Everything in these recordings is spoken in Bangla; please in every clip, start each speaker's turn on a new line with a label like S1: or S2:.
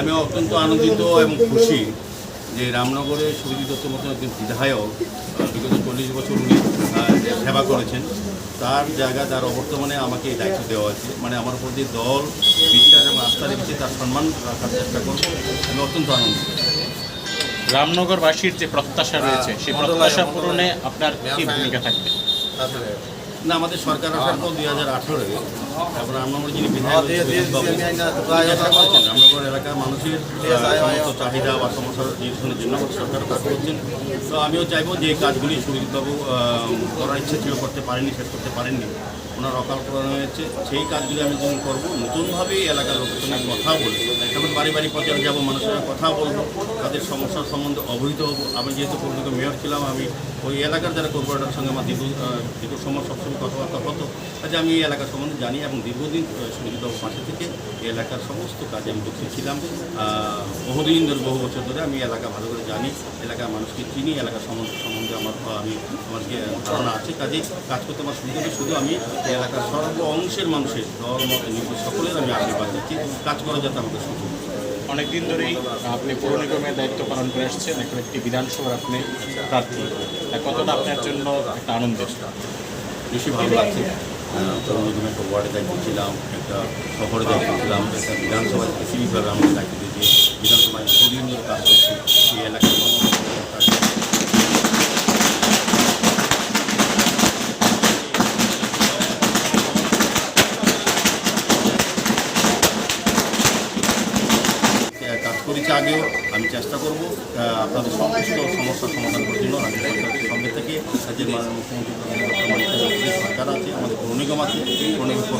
S1: আমি অত্যন্ত আনন্দিত এবং খুশি যে রামনগরে সুবিধি দত্তের মতন একজন বিধায়ক বিগত চল্লিশ বছর উনি সেবা করেছেন। তার জায়গা তার অবর্তমানে আমাকে এই দায়িত্ব দেওয়া হয়েছে। মানে আমার উপর যে দল বিশ্বাস এবং আস্থা রেখেছে তার সম্মান রাখার চেষ্টা করব। আমি অত্যন্ত আনন্দিত।
S2: রামনগরবাসীর যে প্রত্যাশা রয়েছে সেই প্রত্যাশা পূরণে আপনার কি ভূমিকা থাকবে?
S1: না আমাদের সরকার আসার পর দুই হাজার আঠেরোয়। তারপরে আমরা যিনি বিধায়ক করেছেন রামনগর এলাকার মানুষের সমস্ত চাহিদা বা সমস্যার নিরসনের জন্য সরকার কাজ করছেন। তো আমিও চাইব যে কাজগুলি সুরজিৎবাবু আহ, করার ইচ্ছে ছিল করতে পারেননি শেষ করতে পারেননি। ওনার অকাল করানো হয়েছে। সেই কাজগুলি আমি যখন করব। নতুনভাবে এই এলাকার লোকের সঙ্গে কথা বলে এখন বাড়ি বাড়ি পর্যায়ে যাব, মানুষের সঙ্গে কথা বলব। তাদের সমস্যার সম্বন্ধে অবহিত হব। আমি যেহেতু কর্মীকে মেয়র ছিলাম, আমি ওই এলাকার যারা কর্পোরেটর সঙ্গে আমার দীর্ঘ দীর্ঘ সময় সবসময় কথাবার্তা হতো কাজে আমি এই এলাকার সম্বন্ধে জানি এবং দীর্ঘদিন সুনীলবাবুর পাশে থেকে এই এলাকার সমস্ত কাজে আমি যুক্ত ছিলাম। বহুদিন ধরে, বহু বছর ধরে আমি এলাকা ভালো করে জানি, এলাকার মানুষকে চিনি, এলাকার সম্বন্ধে সম্বন্ধে আমার, আমি, আমার যে ধারণা আছে, কাজে কাজ করতে আমার সুবিধা। শুধু আমি এলাকার সর্ব অংশের মানুষের দল মত সকলের আমি আশীর্বাদ দিচ্ছি কাজ করা যাতে আমাদের সুযোগ।
S2: অনেকদিন ধরেই আপনি পৌর নিগমের দায়িত্ব পালন করে আসছেন। এখন একটি বিধানসভার আপনি প্রার্থী। কতটা আপনার জন্য একটা আনন্দের?
S1: বেশি ভালো লাগছে। তরুণ নিগমের একটা ওয়ার্ডে দায়িত্ব ছিলাম একটা শহরে দায়িত্ব ছিলাম একটা বিধানসভায় স্পেসিফিকভাবে আমাকে দায়িত্ব করেছি আগেও আমি চেষ্টা করব আপনাদের সমস্ত সমস্যার সমাধান করার জন্য রাজ্য সরকারের সঙ্গে থেকে রাজ্যের মুখ্যমন্ত্রী সরকার আছে, আমাদের পৌর নিগম আছে,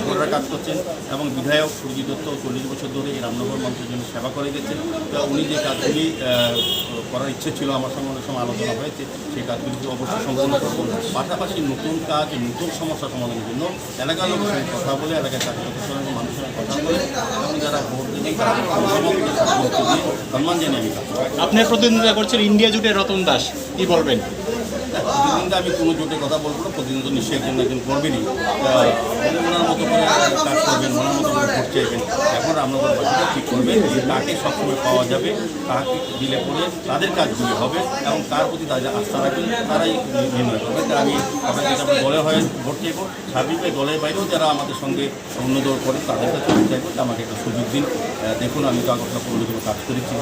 S1: পৌর কাজ করছেন এবং বিধায়ক সুরজিৎ দত্ত চল্লিশ বছর ধরে এই রামনগর মানুষের জন্য সেবা করে গেছেন তো উনি যে কাজগুলি করার ইচ্ছে ছিল, আমার সঙ্গে অনেক সময় আলোচনা হয়েছে, সেই কাজগুলিকে অবশ্যই সম্পূর্ণ করব। পাশাপাশি নতুন কাজ, নতুন সমস্যা সমাধানের জন্য এলাকার লোকের সঙ্গে কথা বলে, এলাকার সঙ্গে মানুষের কথা বলে এবং
S2: প্রতিদ্বন্দ্বিতা করছেন ইন্ডিয়া জুটে রতন দাস কি বলবেন?
S1: প্রতিদিন আমি কোনো জোটে কথা বলব না, প্রতিদিন তো নিশ্চয়ই একজন একজন করবেনই ওনার মতো করে কাজ করবেন ওনার মতো করে ভোট চাইবেন এখন রামনগর বাসীরা ঠিক করবেন যে কাকে সবসময় পাওয়া যাবে, তাকে দিলে পরে তাদের কাজগুলি হবে এবং তার প্রতি তাদের আস্থা রাখবেন, তারাই নির্ণয় করবে। তা আমি আপনাকে যেটা দলে হয়ে, ভোট চাইব সার্বিকভাবে দলের বাইরেও যারা আমাদের সঙ্গে অন্য দল করে তাদের কাছে আমি চাইব। আমাকে একটা সুযোগ দিন। দেখুন, আমি তো আগরতলা নিগমে কাজ করেছি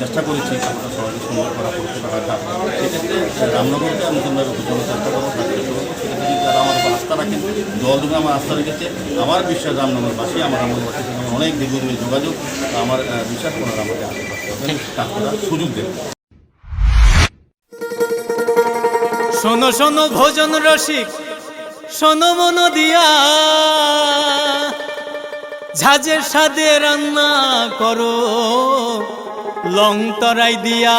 S1: চেষ্টা করেছি, আপনার সবাইকে সুন্দর করা করতে পারাটা সেক্ষেত্রে রামনগরকে আমি নতুনভাবে বোঝানোর চেষ্টা করব কাজ করব সেক্ষেত্রে তারা আমার উপর আস্থা রাখেন দল আমার আস্থা রেখেছে। আমার বিশ্বাস রামনগরবাসী আমার রামনগরবাসীর সঙ্গে অনেক দীর্ঘদিনের যোগাযোগ আমার বিশ্বাস ওনারা আমাকে কাজ করার সুযোগ
S3: শোনো শোনো ভোজন রসিক শোনো মন দিয়া। ঝাঁঝের সাদে রান্না করো লং তরাই দিয়া।